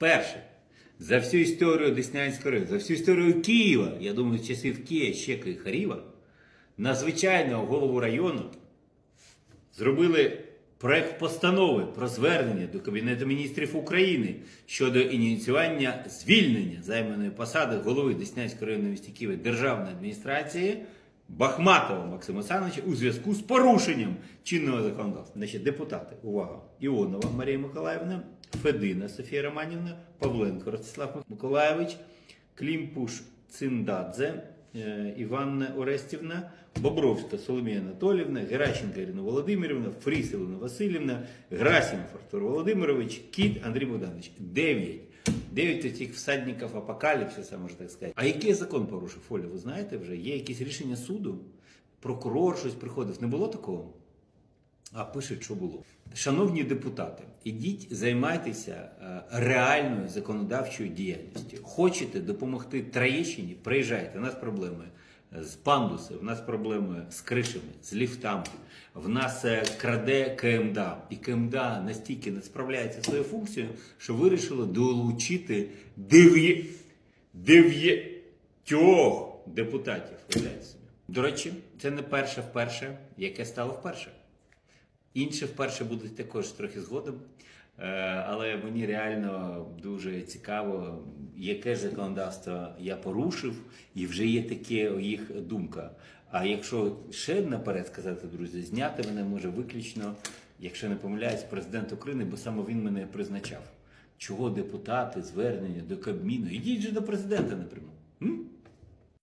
Вперше за всю історію Деснянського району, за всю історію Києва, я думаю, часів Києва, Щека і Харіва, на звичайного голову району зробили проект постанови про звернення до Кабінету міністрів України щодо ініціювання звільнення займаної посади голови Деснянської районної місті Києва державної адміністрації Бахматова Максима Олександровича у зв'язку з порушенням чинного законодавства. Значить, депутати, увага, Іонова Марія Миколаївна, Федина Софія Романівна, Павленко Ростислав Миколаєвич, Клімпуш Циндадзе, е, Іванна Орестівна, Бобровська Соломія Анатолівна, Геращенко Ірина Володимирівна, Фріс Ілона Васильівна, Грасімов Артур Володимирович, Кіт Андрій Богданович. Дев'ять. Дев'ять цих всадників апокаліпсиса, можна так сказати. А який закон порушив Оля, ви знаєте вже? Є якісь рішення суду? Прокурор щось приходив. Не було такого? А пишуть, що було. Шановні депутати, ідіть займайтеся е, реальною законодавчою діяльністю. Хочете допомогти Троєщині? Приїжджайте. У нас проблеми з пандуси, в нас проблеми з кришами, з ліфтами. В нас е, краде КМДА. І КМДА настільки не справляється своєю функцією, що вирішило долучити дев'ятьох депутатів. До речі, це не перше вперше, яке стало вперше. Інші вперше будуть також трохи згодом. Е, Але мені реально дуже цікаво, яке законодавство я порушив, і вже є таке їх думка. А якщо ще наперед сказати, друзі, зняти мене може виключно, якщо не помиляюсь, президент України, бо саме він мене призначав. Чого депутати, звернення до Кабміну? Ідіть же до президента напряму. М?